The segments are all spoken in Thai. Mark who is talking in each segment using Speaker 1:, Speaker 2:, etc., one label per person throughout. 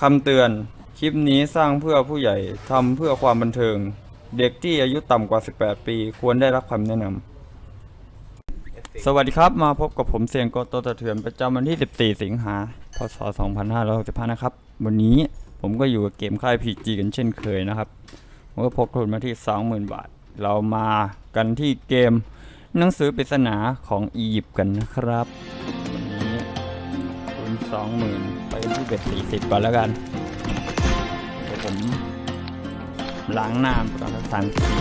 Speaker 1: คำเตือน คลิปนี้สร้างเพื่อผู้ใหญ่ทำเพื่อความบันเทิง เด็กที่อายุต่ำกว่า 18 ปี ควรได้รับคำแนะนำ สวัสดีครับ มาพบกับผมเสียงโกโตตะเถือนประจำวันที่ 14 สิงหา พศ 2565 นะครับ วันนี้ผมก็อยู่กับเกมค่าย PG กันเช่นเคยนะครับผมก็พกทุนมาที่ 20,000 บาท เรามากันที่เกมหนังสือปริศนาของอียิปต์กันนะครับ ทุน20,000ไปที่เบ็ด40ก่อนแล้วกันเดี๋ยวผมล้างหน้าก่อนสามสิบที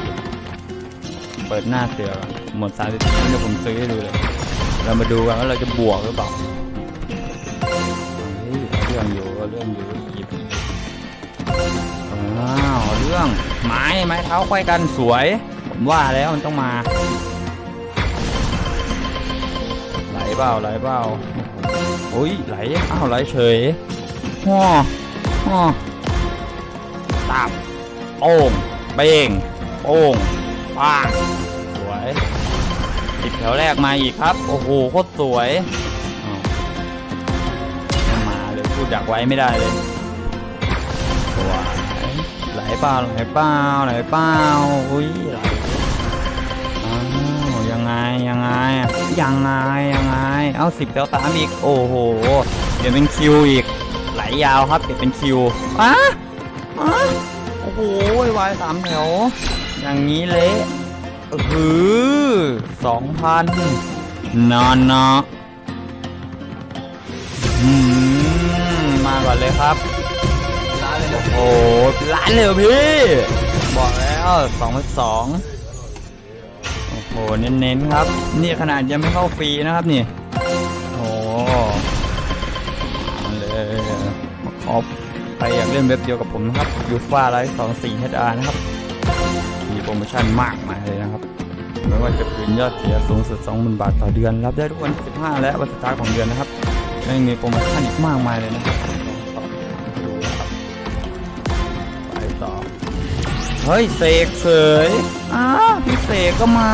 Speaker 1: เปิดหน้าเสือหมดสามสิบทีเดี๋ยวผมซื้อให้ดูเลย เรามาดูกันว่าเราจะบวกหรือเปล่าเฮ้ยเรื่องอยู่เรื่องอยู่หยิบอ้าวเรื่องไม้ไม้เท้าควายกันสวย ผมว่าแล้วมันต้องมาไหลเปล่าไหลเปล่า อ้ยไหลอ้าวไหลเฉยฮ่อฮ่อตับโป่งเป้งโป่งป้างสวยติดแถวแรกมาอีกครับ โอ้โหโคตรสวยมาเลยพูดดักไว้ไม่ได้เลยสวยไหลเปล่าไหลเปล่าไหลเปล่าอุ้ยไหล ยังไงยังไงยังไงยังไง เอาสิบแถวสามอีก โอ้โห เดี๋ยวเป็นคิวอีก ไหลยาวครับ เดี๋ยวเป็นคิวอะอะโอ้โหวายสามแถว อย่างนี้เละเออสองพันนอนเนาะมาก่อนเลยครับ
Speaker 2: ร้านเลย
Speaker 1: โอ้โหล้านเลยพี่ บอกแล้วสองพันสอง โอ้เน้นๆครับ นี่ขนาดยังไม่เข้าฟรีนะครับนี่ โอ้เอาเลยขอใครอยากเล่นเว็บเดียวกับผมนะครับยูฟ่าไลฟ์สองสี่เฮดานะครับ มีโปรโมชั่นมากมายเลยนะครับ ไม่ว่าจะคืนยอดเสียสูงสุด 20,000 บาทต่อเดือน รับได้ทุกวันที่15 และวันสุดท้ายของเดือนนะครับยังมีโปรโมชั่นอีกมากมายเลยนะครับ เฮ้ยเสกเสยอ้าวพี่เสกก็มา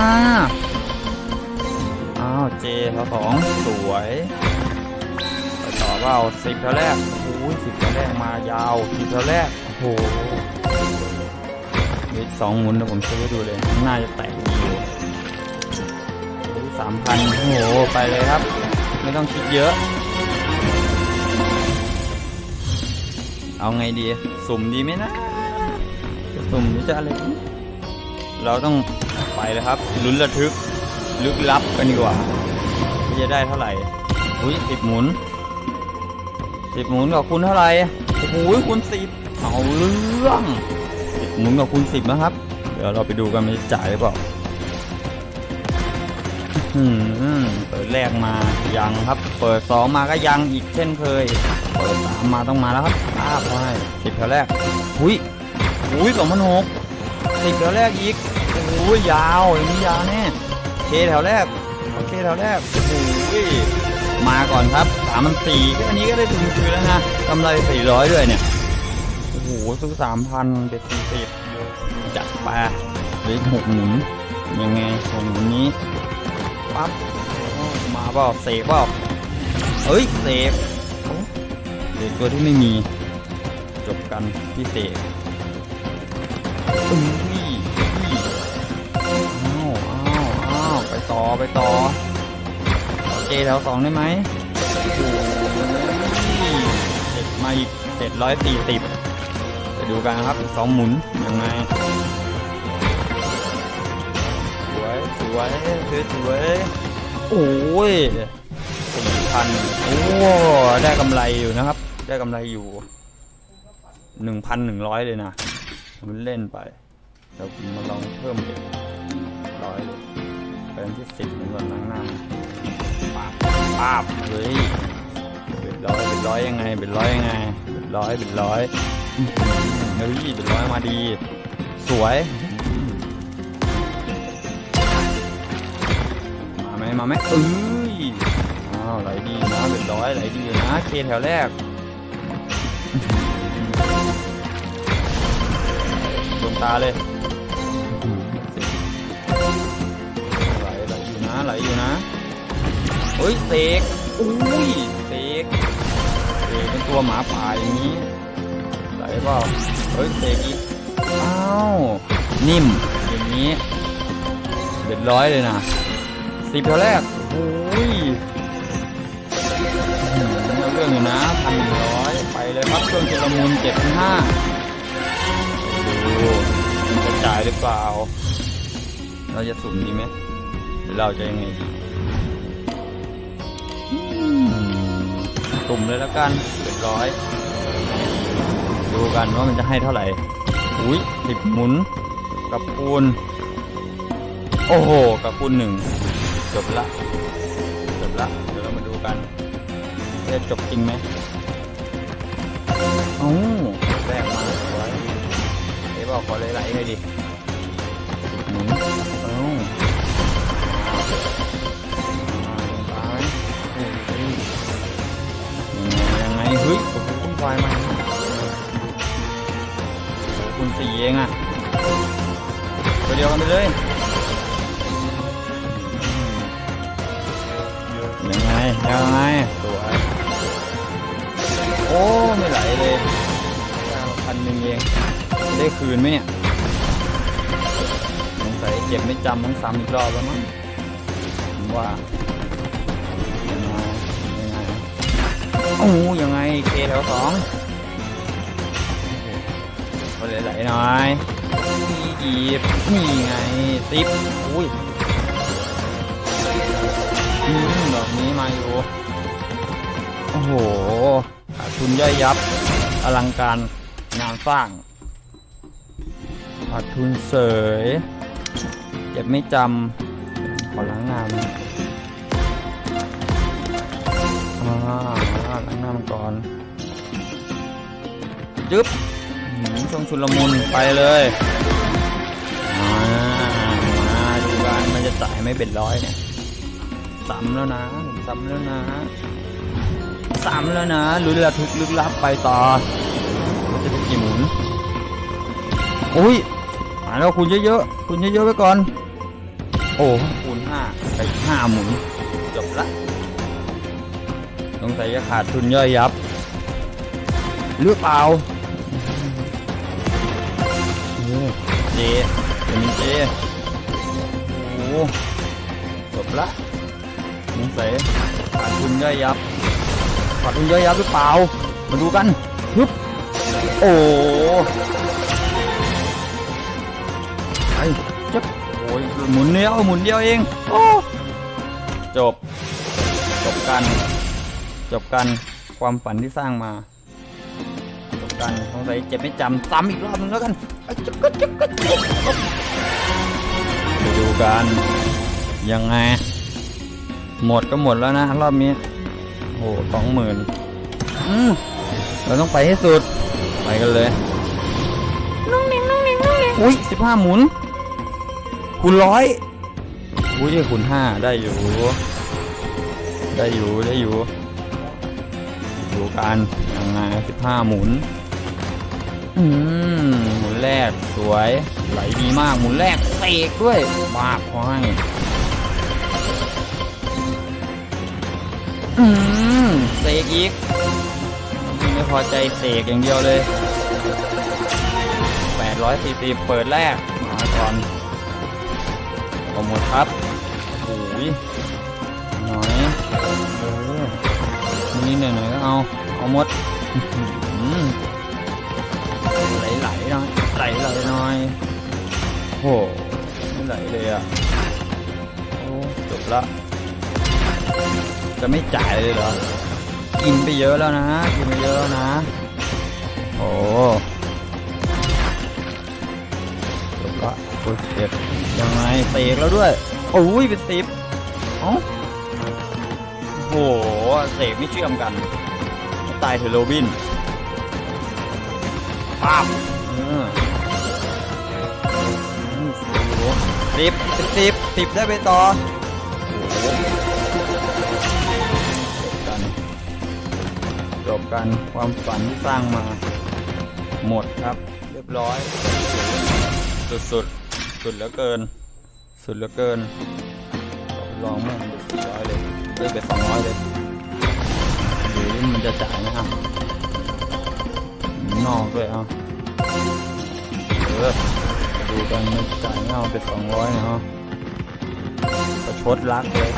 Speaker 1: อ้าวเจเขาสองสวยไปต่อว่าสิบเท่าแรกโอ้ยสิบเท่าแรกมายาวสิบเท่าแรกโอ้โหมีสองหมุนเดี๋ยวผมซื้อให้ดูเลย น่าจะแตกดีอยู่สามพันโอ้โห ไปเลยครับ ไม่ต้องคิดเยอะ เอาไงดี สุ่มดีไหมนะ จะสุ่มจะอะไร เราต้องไปเลยครับ ลุ้นระทึก ลึกลับกันดีกว่าจะได้เท่าไหร่ อุ้ยสิบหมุนสิบหมุนกับคุณเท่าไหร่โอ้โหคุณสิบเอาเรื่องสิบหมุนกับคุณสิบนะครับ เดี๋ยวเราไปดูกันมันจะจ่ายหรือเปล่าอื้อหือเปิดแรกมายังครับ เปิดสองมาก็ยังอีกเช่นเคย เปิดสามมาต้องมาแล้วครับอ้าไปสิบแถวแรกอุ้ย อุ้ยสองพันหกสิบแถวแรกอีกโอ้ยยาวอย่างนี้ยาวแน่เคแถวแรกโอเคแถวแรกโอ้โหมาก่อนครับสามพันสี่แค่นี้ก็ได้ถึงคืนแล้วนะกำไรสี่ร้อยด้วยเนี่ยโอ้โหซื้อสามพันเด็ดสี่สิบจัดไปเหลือหกหมุนยังไงหกหมุนนี้ปั๊บมาเปล่าเสกเปล่าเฮ้ยเสกโอ้เสกตัวที่ไม่มี จบกันพี่เสก อุ้ยอุ้ยอ้าวอ้าวอ้าวไปต่อไปต่อขอเจแถวสองได้ไหมโอ้เจ็ดมาอีกเจ็ดร้อยสี่สิบไปดูกันนะครับอีกสองหมุนยังไงสวยสวยสวยสวยโอ้ยสี่พันโอ้ได้กำไรอยู่นะครับ ได้กำไรอยู่หนึ่งพันหนึ่งร้อยเลยนะ มันเล่นไปเดี๋ยวผมมาลองเพิ่มเด็กร้อยเลยเป็นที่สิบเหมือนกันนั่งนั่งปาบปาบเฮ้ยเป็นร้อยเป็นร้อยยังไงเป็นร้อยยังไงเป็นร้อยเป็นร้อยอื้อหือเฮ้ยเป็นร้อยมาดี สวยมาไหมมาไหมเอ้ยอ้าวไหลดีนะเป็นร้อยไหลดีนะ เคแถวแรก ตาเลยไหลไหลอยู่นะไหลอยู่นะเฮ้ยเสกอุ้ยเสกเสกเป็นตัวหมาป่าอย่างนี้ปล่าเฮ้ยเตะอีกอ้าวนิ่มอย่างนี้เด็ดร้อยเลยนะสิบเท่าแรกโอ้ยเรื่องอยู่นะพันร้อยไปเลยครับเครื่องชุลมุนเจ็ดห้าดู มันจะจ่ายหรือเปล่า เราจะสุ่มดีไหมหรือเราจะยังไงดีอืมสุ่มเลยแล้วกันเรียบร้อย ดูกันว่ามันจะให้เท่าไหร่ อุ้ยสิบหมุน กับปูนโอ้โห กับปูนหนึ่งจบละจบละ เดี๋ยวเรามาดูกันจะจบจริงไหมเอ้ บอกขอเลยไหลเลยดิหมุนเอาไปยังไงเฮ้ยโอ้โหวุ่นวายมาคุณสี่เองอะตัวเดียวกันไปเลยยังไงยังไงสวโอ้ไม่ไหลเลยพันหนึ่งเอง ได้คืนไหมเนี่ยสงสัยเจ็บไม่จำต้องซ้ำอีกรอบแล้วมั้งผมว่ายังไงยังไงโอ้ยังไงเคแถวสองมาเลยไหลหน่อยนี่อีบนี่ไงติปอุ้ยอืมดอกนี้มาอยู่โอ้โหขาดทุนย่อยยับ อลังการงานสร้าง ขาดทุนเสยเจ็บไม่จำขอล้างงานอ่าล้างงานก่อนจึ๊บหืมช่วงชุลมุนไปเลยมามาดูกันมันจะจ่ายไม่เป็นร้อยเนี่ยซ้ำแล้วนะซ้ำแล้วนะซ้ำแล้วนะลุ้นระทึกลึกลับไปต่อมันจะเป็นกี่หมุนอุ้ยาแล้วคุณเยอะๆ คุณเยอะๆไปก่อน โอ้คูณห้าไปห้าหมุน จบละสงสัยจะขาดทุนย่อยยับ หรือเปล่าเจเดี๋ยวมีเจโอ้จบละสงสัยขาดทุนย่อยยับขาดทุนย่อยยับหรือเปล่า มาดูกันฮึบโอ้ จับโอ้ยหมุนเดียวหมุนเดียวเองโอ้จบ จบกัน จบกันความฝันที่สร้างมา จบกันสงสัยเจ็บไม่จำซ้ำอีกรอบนึงแล้วกันอะจุ๊กกะจุ๊กกะจุ๊กไปดูกันยังไง หมดก็หมดแล้วนะ รอบนี้โอ้สองหมื่นเราต้องไปให้สุด ไปกันเลยน้องเน่งน้องเน่งน้องเน่งอุ้ยสิบห้าหมุน คูณร้อยอุ้ยคูณห้าได้อยู่ ได้อยู่ได้อยู่ดูกันยังไงสิบห้าหมุนอืมหมุนแรกสวยไหลดีมากหมุนแรกเสกด้วยมากพอให้อืมเสกอีกไม่พอใจเสกอย่างเดียวเลย840เปิดแรกมาก่อน โปรโมทครับโอ้ยหน่อยโอ้นิดหน่อยหน่อยก็เอา เอาหมดไหลไหลหน่อยไหลไหลๆหน่อยโหไม่ไหลเลยอะโอ้จบละจะไม่จ่ายเลยเหรอ กินไปเยอะแล้วนะ กินไปเยอะแล้วนะ โอ้จบละ โอ้ยเจ็บยังไงเตกแล้วด้วยโอ้ยเป็นสิบเอ้าโอ้โหเตกไม่เชื่อมกัน ตายเถอะโรบินป้าบเออสิบสิบสิบสิบได้ไปต่อโหจบกันจบกันความฝันที่สร้างมา หมดครับ เรียบร้อย สุดสุด สุดเหลือเกิน สุดเหลือเกิน ลองมั่งร้อยเลยได้ไปสองร้อยเลยหรือมันจะจ่ายนะครับ นอกด้วยเอาเออดูกันไม่จ่ายเอาไปสองร้อยเนาะประชดรักเลย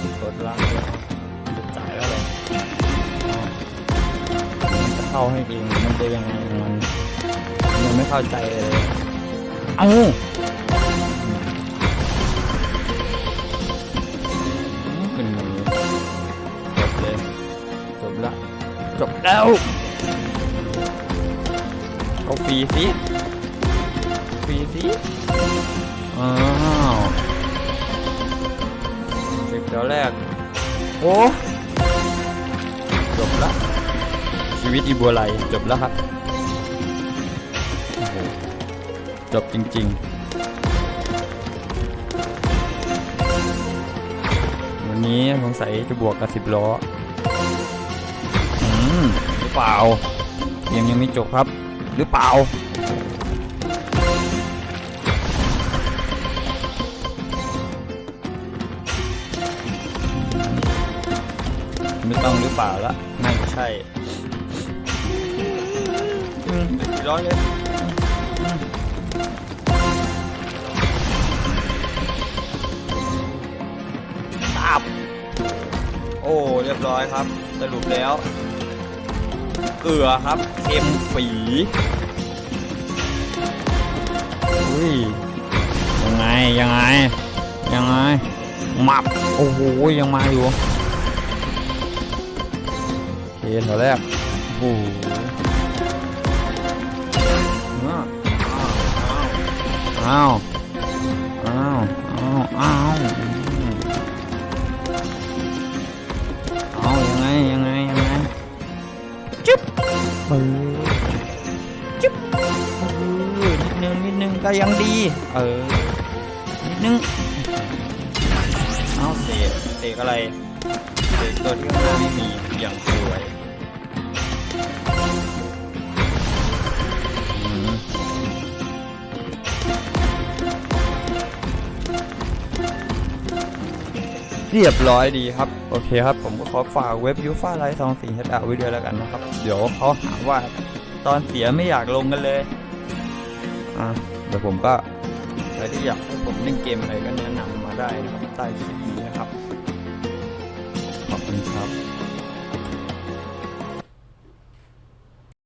Speaker 1: ประชดรักเลยจะจ่ายแล้วเลยจะเข้าให้เองมันจะยังไง ยังไม่เข้าใจเลย เอ้าเป็นมือจบเลยจบละจบแล้วเอาฟรีสิฟรีสิอ้าวสิบเดี๋ยวแรก โอ้จบละชีวิตอีบัวไหลจบแล้วครับ จบจริง ๆ วันนี้สงสัยจะบวกกับสิบล้อ อืมหรือเปล่าเกมยังไม่จบครับ หรือเปล่า ไม่ต้องหรือเปล่าละน่ะใช่ อืมร้อยเลย อ้เรียบร้อยครับ สรุปแล้ว เกลือครับเค็มปีอุ้ยยังไงยังไงยังไงหมับโอ้โหยังมาอยู่โอเคแถวแรกโอ้โหอ้าวอ้าวอ้าวอ้าวอ้าว เออจึ๊บเออนิดนึงนิดนึงก็ยังดี เออ นิดนึง เอาเศษเศษอะไรเศษตัวที่ข้างหน้าไม่มีอย่างสวย เรียบร้อยดีครับ โอเคครับ ผมก็ขอฝากเว็บยูฟ่าไลท์สองสี่เฮดอาไว้ด้วยแล้วกันนะครับ เดี๋ยวเขาหาว่าตอนเสียไม่อยากลงกันเลย อะเดี๋ยวผมก็ใครที่อยากให้ผมเล่นเกมอะไรก็แนะนำมาได้นะครับใต้คลิปนี้นะครับ ขอบคุณครับ